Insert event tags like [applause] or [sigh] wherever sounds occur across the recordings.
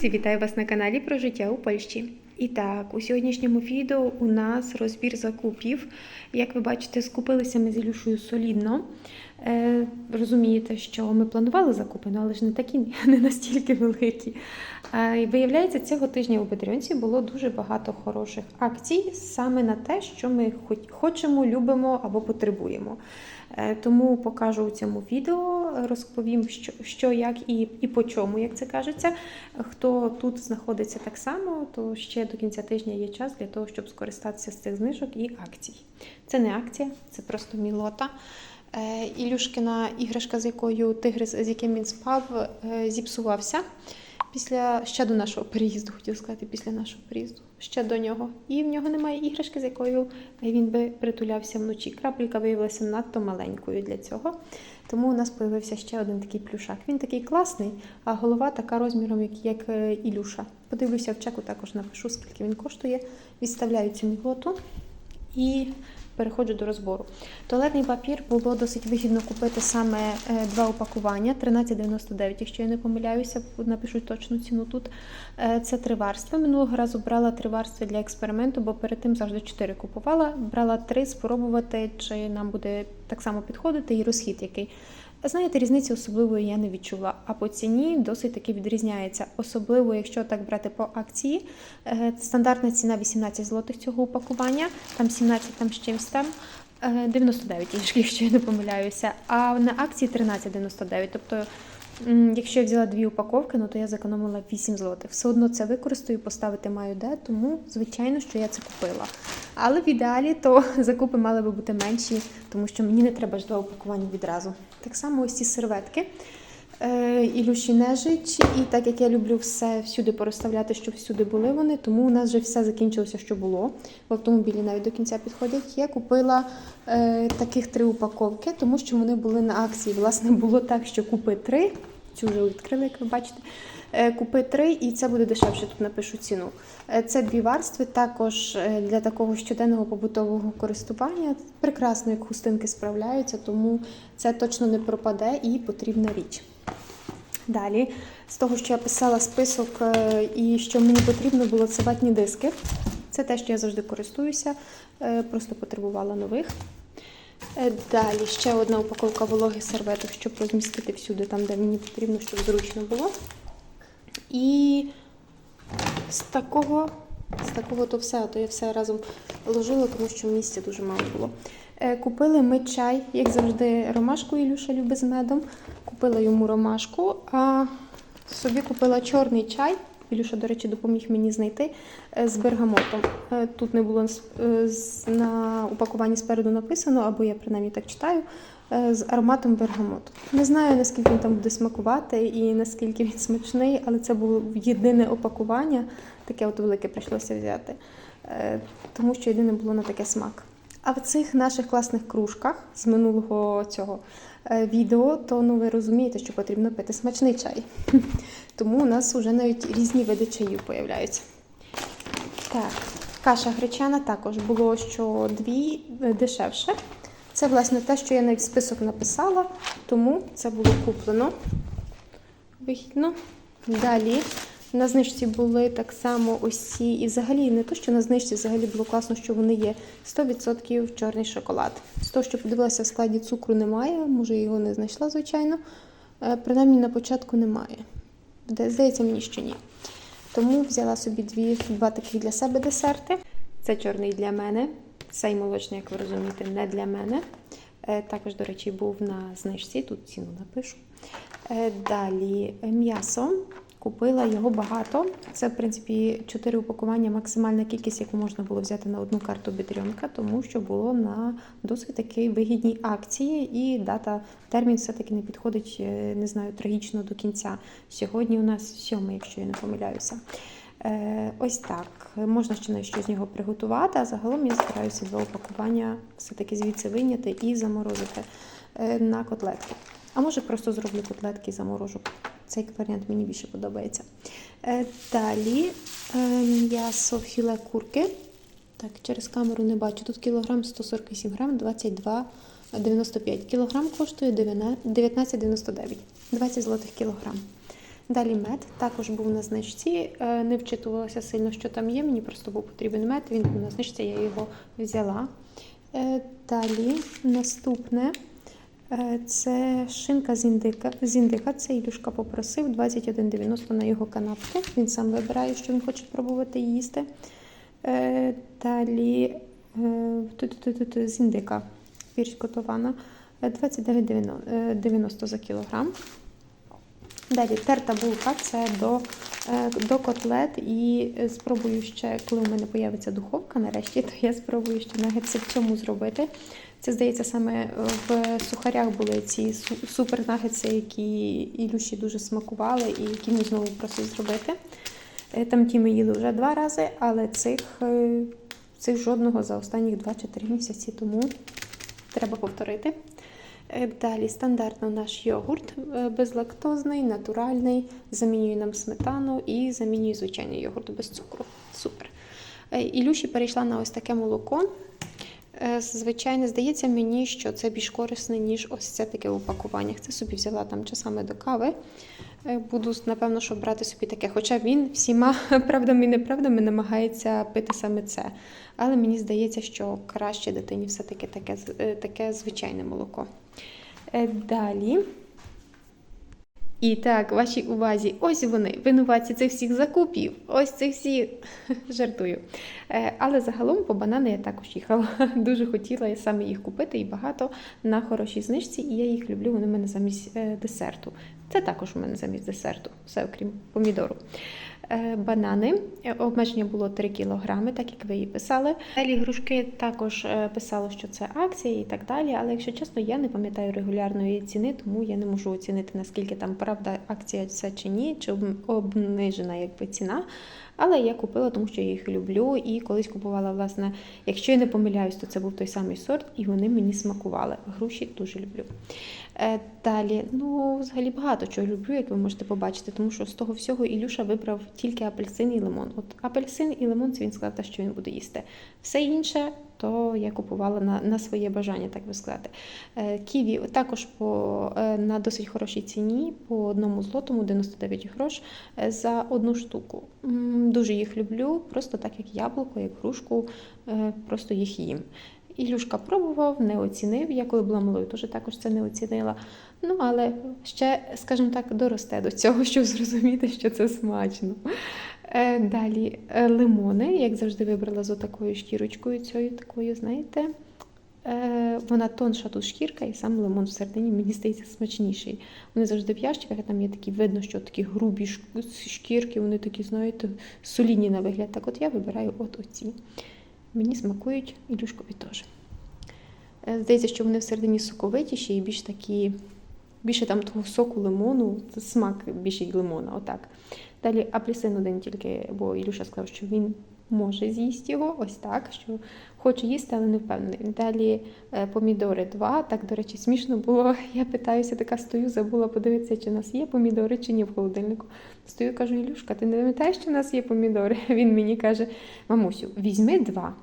Друзі, вітаю вас на каналі про життя у Польщі. І так, у сьогоднішньому відео у нас розбір закупів. Як ви бачите, скупилися ми з Ілюшою солідно. Е, розумієте, що ми планували закупи, ну, але ж не такі, [laughs] не настільки великі. Е, виявляється, цього тижня у Петріонці було дуже багато хороших акцій саме на те, що ми хочемо, любимо або потребуємо. Е, Тому покажу у цьому відео, розповім, що, що як і, і по чому, як це кажеться. Хто тут знаходиться так само, то ще до кінця тижня є час для того, щоб скористатися з цих знижок і акцій. Це не акція, це просто мілота. Е, Ілюшкина іграшка, з якою тигр, з яким він спав, е, зіпсувався. Після ще до нашого переїзду, хотів сказати, після нашого переїзду, ще до нього. І в нього немає іграшки, з якою він би притулявся вночі. Крапелька виявилася надто маленькою для цього. Тому у нас з'явився ще один такий плюшак. Він такий класний, а голова така розміром, як, як е, Ілюша. Подивлюся в чеку, також напишу, скільки він коштує. Відставляю цю міглоту і переходжу до розбору. Туалетний папір було досить вигідно купити саме е, два упакування 13,99, якщо я не помиляюся, напишу точну ціну тут. Е, Це три варстви. Минулого разу брала три варстви для експерименту, бо перед тим завжди чотири купувала. Брала три спробувати, чи нам буде так само підходити, і розхід який. Знаєте, різниці особливої я не відчула, а по ціні досить таки відрізняється. Особливо, якщо так брати по акції. Е, Стандартна ціна 18 злотих цього упакування, там 17 там з чимсь там. е, 99, якщо я не помиляюся, а на акції 13,99. Тобто, якщо я взяла дві упаковки, ну то я зекономила 8 злотих. Все одно це використаю, поставити маю де, тому звичайно, що я це купила. Але в ідеалі то [laughs] закупи мали би бути менші, тому що мені не треба ж два упакування відразу. Так само ось ці серветки. Е, Ілюші нежить, і так як я люблю все всюди порозставляти, щоб всюди були вони, тому у нас вже все закінчилося, що було. В автомобілі навіть до кінця підходять. Я купила е, таких три упаковки, тому що вони були на акції. Власне, було так, що купи три. Цю вже відкрили, як ви бачите. Е, Купи три, і це буде дешевше. Тут напишу ціну. Е, Це дві варстви, також е, для такого щоденного побутового користування. Прекрасно, як хустинки справляються, тому це точно не пропаде і потрібна річ. Далі, з того, що я писала список і що мені потрібно було, це ватні диски. Це те, що я завжди користуюся, просто потребувала нових. Е, Далі ще одна упаковка вологих серветок, щоб розмістити всюди, там, де мені потрібно, щоб зручно було. І з такого, з такого то все, а то я все разом ложила, тому що місця дуже мало було. Е, Купили ми чай, як завжди, ромашку Ілюша любить з медом. Купила йому ромашку, а собі купила чорний чай. Ілюша, до речі, допоміг мені знайти е, з бергамотом. Е, Тут не було е, на упакуванні спереду написано, або я принаймні так читаю, з ароматом бергамоту. Не знаю, наскільки він там буде смакувати і наскільки він смачний, але це було єдине опакування, таке от велике прийшлося взяти, тому що єдине було на таке смак. А в цих наших класних кружках з минулого цього е, відео, то ну ви розумієте, що потрібно пити смачний чай. [laughs] Тому у нас вже навіть різні види чаїв появляються. Так, каша гречана також було, що дві е, дешевше. Це, власне, те, що я навіть список написала, тому це було куплено вигідно. Далі на знижці були так само ці, і взагалі не то, що на знижці, взагалі було класно, що вони є 100% чорний шоколад. З того, що подивилася, в складі цукру немає, може його не знайшла, звичайно. Е, Принаймні на початку немає. Здається, мені що ні. Тому взяла собі дві, два такі для себе десерти. Це чорний для мене. Цей молочний, як ви розумієте, не для мене. Е, Також, до речі, був на знижці, тут ціну напишу. Е, Далі м'ясо. Купила його багато. Це, в принципі, 4 упакування, максимальна кількість, яку можна було взяти на одну карту бідрюнка, тому що було на досить таки вигідній акції, і дата, термін все-таки не підходить, е, не знаю, трагічно до кінця. Сьогодні у нас 7, якщо я не помиляюся. Е, ось так. Можна ще щось з нього приготувати, а загалом я збираюся два упакування все-таки звідси вийняти і заморозити е, на котлетки. А може просто зроблю котлетки і заморожу. Цей варіант мені більше подобається. Е, Далі е, м'ясо філе курки. Так, через камеру не бачу. Тут кілограм 148 грам, 22,95. Кілограм коштує 19,99. 20 злотих кілограм. Далі мед також був на знижці. Е, Не вчитувалася сильно, що там є. Мені просто був потрібен мед. Він був на знижці, я його взяла. Далі наступне це шинка з індика. З індика. Це Ілюшка попросив 21,90 на його канапки. Він сам вибирає, що він хоче пробувати їсти. Е, Далі е, з індика фірш котована е, 29,90 за кілограм. Далі терта булка це до, е, до котлет. І е, спробую ще, коли у мене появиться духовка нарешті, то я спробую ще нагетси в цьому зробити. Це, здається, саме в сухарях були ці су- супер нагетси, які Ілюші дуже смакували і які він знову просив зробити. Е, Там ті ми їли вже два рази, але цих, е, цих жодного за останніх 2 чи 3 місяці, тому треба повторити. Е, Далі стандартно наш йогурт е, безлактозний, натуральний, замінює нам сметану і замінює звичайний йогурт без цукру. Супер. Е, Ілюші перейшла на ось таке молоко. Е, Звичайно, здається мені, що це більш корисне, ніж ось це таке в упакуваннях. Це собі взяла там часами до кави. Е, Буду, напевно, що брати собі таке. Хоча він всіма [laughs] правдами і неправдами намагається пити саме це. Але мені здається, що краще дитині все-таки таке, е, таке звичайне молоко. Далі. І так, вашій увазі, ось вони, винуватці цих всіх закупів, ось цих всіх [laughs] жартую. Е, Але загалом по банани я також їхала. [laughs] Дуже хотіла я саме їх купити і багато на хорошій знижці, і я їх люблю. Вони в мене замість е, десерту. Це також у мене замість десерту, все окрім помідору. Е, Банани Е, обмеження було 3 кілограми, так як ви її писали. Далі грушки також писали, писало, що це акція і так далі. Але якщо чесно, я не пам'ятаю регулярної ціни, тому я не можу оцінити наскільки там правда акція це чи ні, чи обнижена якби ціна. Але я купила, тому що я їх люблю. І колись купувала, власне, якщо я не помиляюсь, то це був той самий сорт, і вони мені смакували. Груші дуже люблю. Е, Далі, ну, взагалі багато чого люблю, як ви можете побачити, тому що з того всього Ілюша вибрав тільки апельсин і лимон. От апельсин і лимон це він сказав, що він буде їсти. Все інше, то я купувала на, на своє бажання, так би сказати. Е, Ківі також по, е, на досить хорошій ціні, по одному злотому 99 грош е, за одну штуку. Дуже їх люблю, просто так як яблуко, як грушку, просто їх їм. Ілюшка пробував, не оцінив. Я коли була малою, теж також це не оцінила. Ну, але ще, скажімо так, доросте до цього, щоб зрозуміти, що це смачно. Е, Далі е, лимони, як завжди, вибрала з отакою шкірочкою, цією такою, знаєте. Е, Вона тонша тут шкірка, і сам лимон всередині, мені здається, смачніший. Вони завжди в ящиках, а там є такі, видно, що такі грубі шкірки, вони такі, знаєте, солідні на вигляд. Так от я вибираю от оці. Мені смакують Ілюшкові теж. Здається, що вони всередині соковитіші і більш такі, більше там того соку лимону, смак більше лимона, отак. Далі апельсин один тільки, бо Ілюша сказав, що він може з'їсти його, ось так, що хоче їсти, але не впевнений. Далі е, помідори два. Так, до речі, смішно було. [laughs] Я питаюся, така стою, забула подивитися, чи у нас є помідори, чи ні в холодильнику. Стою, кажу, Ілюшка, ти не пам'ятаєш, що у нас є помідори? [laughs] Він мені каже: мамусю, візьми два.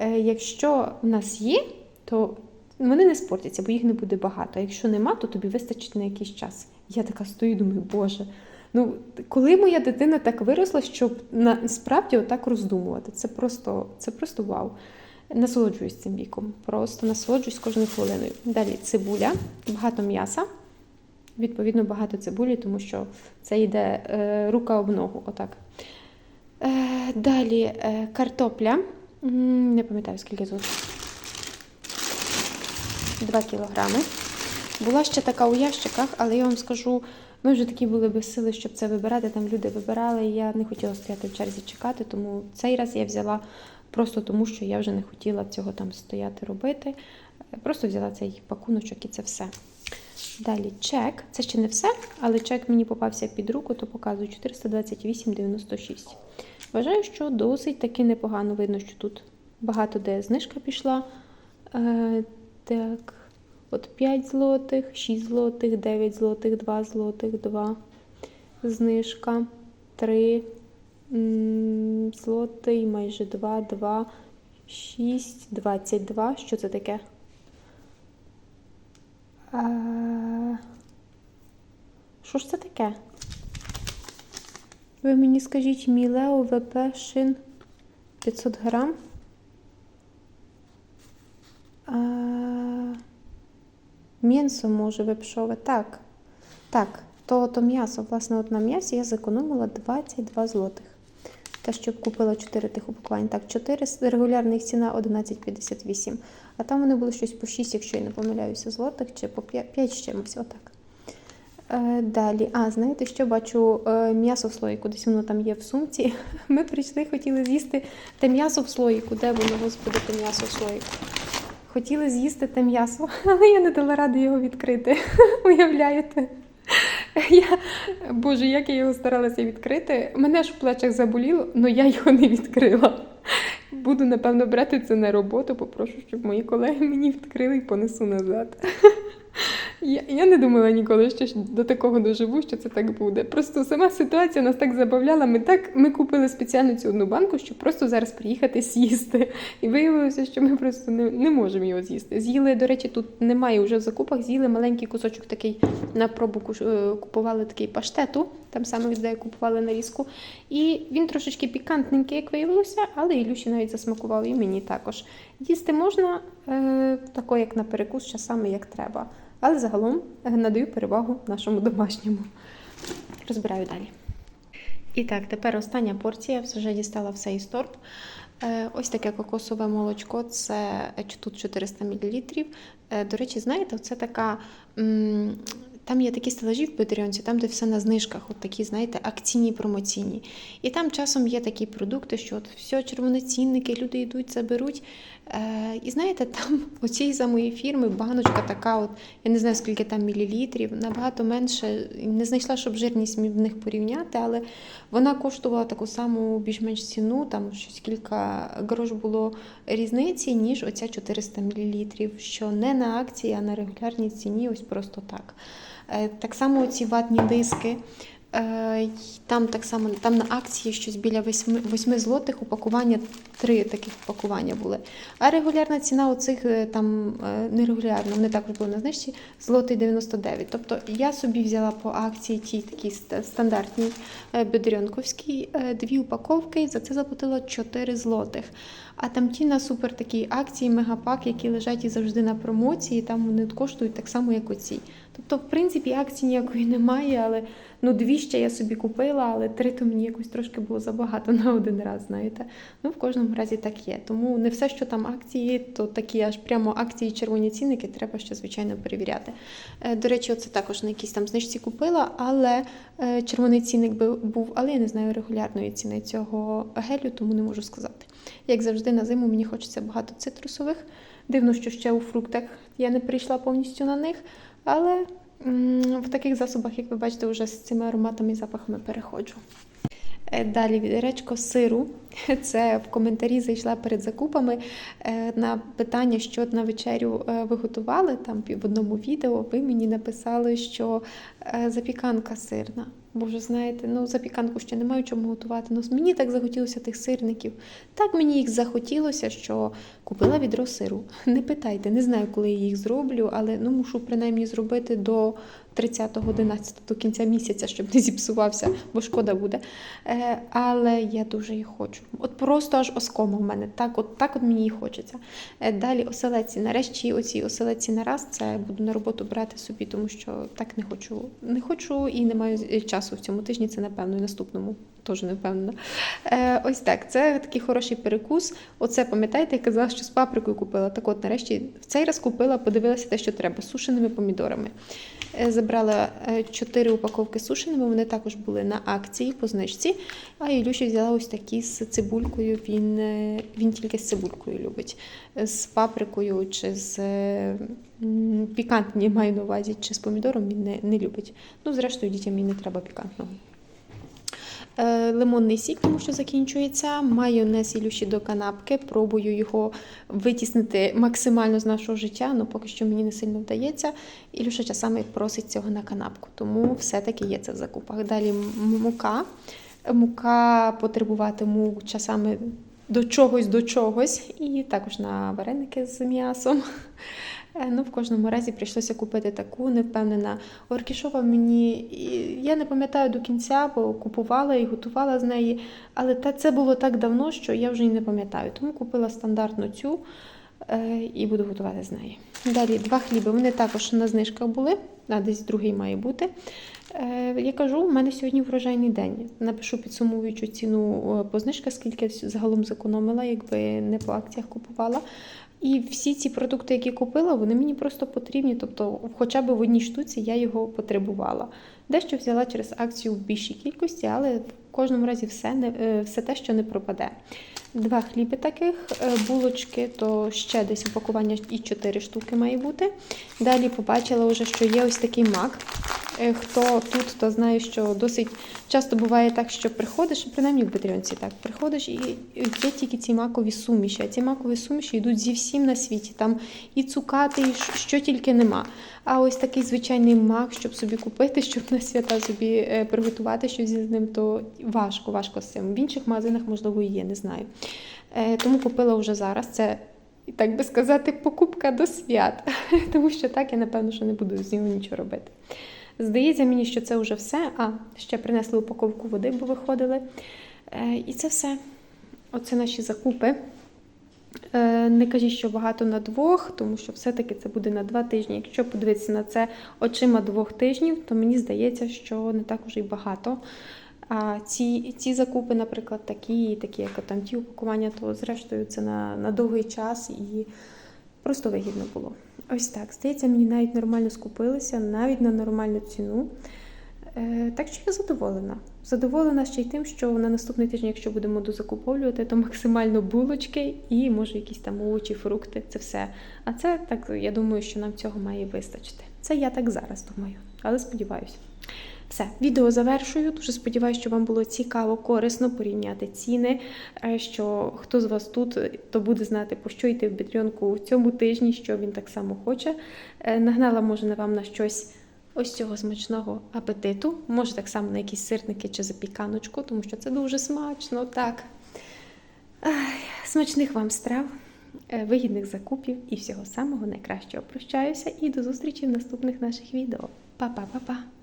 Е, Якщо у нас є, то вони не спортяться, бо їх не буде багато. Якщо нема, то тобі вистачить на якийсь час. Я така стою думаю, Боже. Ну, коли моя дитина так виросла, щоб насправді отак роздумувати, це просто, це просто вау. Насолоджуюсь цим віком. Просто насолоджуюсь кожною хвилиною. Далі цибуля, багато м'яса. Відповідно, багато цибулі, тому що це йде е, рука об ногу. Отак. Е, далі е, картопля. Не пам'ятаю, скільки тут. 2 кілограми. Була ще така у ящиках, але я вам скажу, ми вже такі були без сили, щоб це вибирати. Там люди вибирали, і я не хотіла стояти в черзі чекати, тому цей раз я взяла просто тому, що я вже не хотіла цього там стояти робити. Просто взяла цей пакуночок і це все. Далі чек. Це ще не все, але чек мені попався під руку, то показую 428,96. Вважаю, що досить таки непогано видно, що тут багато де знижка пішла. Е, так, от 5 злотих, 6 злотих, 9 злотих, 2 злотих, 2 знижка, 3 злотий, майже 2, 2, 6, 22. Що це таке? А, Що ж це таке? Ви мені скажіть, Мілео ВП шин 500 грам. А... М'ясо може випшове. Так. Так, то, то м'ясо. Власне, от на м'ясі я зекономила 22 злотих. Те, що купила 4 тих упакувань. Так, 4 регулярних ціна 11,58. А там вони були щось по 6, якщо я не помиляюся, злотих, чи по 5, 5 з чимось. Отак. Е, Далі, а знаєте, що бачу е, м'ясо в слоїку, десь воно там є в сумці. [laughs] Ми прийшли, хотіли з'їсти те м'ясо в слоїку. Де воно, господи, те м'ясо в слоїку? Хотіли з'їсти те м'ясо, [laughs] але я не дала ради його відкрити. [laughs] Уявляєте? Я, Боже, як я його старалася відкрити. Мене ж в плечах заболіло, але я його не відкрила. Буду, напевно, брати це на роботу, попрошу, щоб мої колеги мені відкрили і понесу назад. Я, не думала ніколи, що до такого доживу, що це так буде. Просто сама ситуація нас так забавляла. Ми так ми купили спеціально цю одну банку, щоб просто зараз приїхати з'їсти. І виявилося, що ми просто не, не можемо його з'їсти. З'їли, до речі, тут немає вже в закупах. З'їли маленький кусочок такий на пробу е, купували такий паштету, там саме від де купували нарізку. І він трошечки пікантненький, як виявилося, але Ілюші навіть засмакував і мені також. Їсти можна е, тако, як на перекус, часами як треба. Але загалом надаю перевагу нашому домашньому. Розбираю далі. І так, тепер остання порція. Вже дістала все із торб. Е, Ось таке кокосове молочко, це тут 400 мл. Е, До речі, знаєте, це така. Там є такі стелажі в Петріонці, там, де все на знижках, от такі, знаєте, акційні промоційні. І там часом є такі продукти, що от все, червоноцінники, люди йдуть, заберуть. Е, і знаєте, там [laughs] оцієї самої фірми баночка така, от, я не знаю, скільки там мілілітрів, набагато менше. Не знайшла, щоб жирність в них порівняти, але вона коштувала таку саму більш-менш ціну, там щось кілька грош було різниці, ніж оця 400 мл, що не на акції, а на регулярній ціні, ось просто так. Е, Так само ці ватні диски. Е, Там так само там на акції щось біля 8, 8 злотих упакування, три таких упакування були. А регулярна ціна оцих е, там е, нерегулярно, вони також були на знижці, злотий 99. Тобто я собі взяла по акції ті такі ст- стандартні бедренковські дві упаковки, і за це заплатила 4 злотих. А там ті на супер такі акції, мегапак, які лежать і завжди на промоції, там вони коштують так само, як оці. Тобто, в принципі, акції ніякої немає, але ну дві ще я собі купила, але три то мені якось трошки було забагато [laughs] на один раз, знаєте. Ну, в кожному разі так є. Тому не все, що там акції, то такі аж прямо акції червоні цінники, треба ще, звичайно, перевіряти. Е, До речі, оце також на якійсь там знижці купила, але е, червоний цінник був, але я не знаю регулярної ціни цього гелю, тому не можу сказати. Як завжди, на зиму мені хочеться багато цитрусових. Дивно, що ще у фруктах я не прийшла повністю на них, але в таких засобах, як ви бачите, вже з цими ароматами і запахами переходжу. Е, Далі відеречко сиру. [laughs] Це в коментарі зайшла перед закупами е, на питання, що на вечерю е, ви готували. Там в одному відео ви мені написали, що запіканка сирна. Боже, знаєте, ну запіканку ще не маю чому готувати. Ну мені так захотілося тих сирників. Так мені їх захотілося, що купила відро сиру. [laughs] Не питайте, не знаю, коли я їх зроблю, але ну мушу принаймні зробити до 30.11, до кінця місяця, щоб не зіпсувався, бо шкода буде. Е, але я дуже їх хочу. От просто аж оскома в мене. Так, от так от мені і хочеться. Е, далі оселеці. Нарешті оці оселеці на раз це буду на роботу брати собі, тому що так не хочу. Не хочу і не маю з- часу в цьому тижні. Це напевно і наступному. Теж не впевнена. Е, ось так. Це такий хороший перекус. Оце пам'ятаєте, я казала, що з паприкою купила. Так от, нарешті, в цей раз купила, подивилася те, що треба, з сушеними помідорами. Е, Забрала 4 упаковки сушеними, вони також були на акції по знижці. А Ілюші взяла ось такі з цибулькою. Він, е, він тільки з цибулькою любить. Е, З паприкою чи з е, пікантні маю на увазі, чи з помідором він не, не любить. Ну, зрештою, дітям і не треба пікантного. Е, Лимонний сік, тому що закінчується. Майонез Ілюші до канапки. Пробую його витіснити максимально з нашого життя, але поки що мені не сильно вдається. Ілюша часами просить цього на канапку, тому все-таки є це в закупах. Далі мука. Мука потребуватиму часами до чогось до чогось, і також на вареники з м'ясом. Е, Ну, в кожному разі прийшлося купити таку, не впевнена. Оркішова мені, я не пам'ятаю до кінця, бо купувала і готувала з неї, але це було так давно, що я вже і не пам'ятаю. Тому купила стандартну цю е, і буду готувати з неї. Далі два хліби. Вони також на знижках були, а десь другий має бути. Е, Я кажу, у мене сьогодні врожайний день. Напишу підсумовуючу ціну по знижках, скільки я загалом зекономила, якби не по акціях купувала. І всі ці продукти, які купила, вони мені просто потрібні. Тобто, хоча б в одній штуці я його потребувала. Дещо взяла через акцію в більшій кількості, але в кожному разі все, не, е, все те, що не пропаде. Два хліби таких, е, булочки, то ще десь упакування і 4 штуки має бути. Далі побачила вже, що є ось такий мак. Е, Хто тут, то знає, що досить часто буває так, що приходиш, принаймні в Петріонці так, приходиш і є тільки ці макові суміші. А ці макові суміші йдуть зі всім на світі. Там і цукати, і що- тільки нема. А ось такий звичайний мак, щоб собі купити, [laughs] щоб на свята собі е, приготувати щось з ним, то важко, важко з цим. В інших магазинах, можливо, і є, не знаю. Е, Тому купила вже зараз. Це, так би сказати, покупка до свят. [laughs] Тому що так я, напевно, що не буду з нього нічого робити. Здається мені, що це вже все. А, ще принесли упаковку води, бо виходили. Е, І це все. Оце наші закупи. Е, Не кажіть, що багато на двох, тому що все-таки це буде на два тижні. Якщо подивитися на це очима двох тижнів, то мені здається, що не так уже й багато. А ці, ці закупи, наприклад, такі, такі, як там ті упакування, то зрештою це на, на довгий час і просто вигідно було. Ось так. Здається, мені навіть нормально скупилися, навіть на нормальну ціну. Е, Так що я задоволена. Задоволена ще й тим, що на наступний тиждень, якщо будемо дозакуповувати, то максимально булочки і може якісь там овочі, фрукти, це все. А це так, я думаю, що нам цього має вистачити. Це я так зараз думаю, але сподіваюся. Все, відео завершую. Дуже сподіваюся, що вам було цікаво, корисно порівняти ціни. е, Що хто з вас тут, то буде знати, по що йти в бітріонку в цьому тижні, що він так само хоче. Е, Нагнала, може, на вам на щось ось цього смачного апетиту. Може, так само на якісь сирники чи запіканочку, тому що це дуже смачно. Так. Смачних вам страв, е, вигідних закупів і всього самого найкращого. Прощаюся і до зустрічі в наступних наших відео. Па-па-па-па!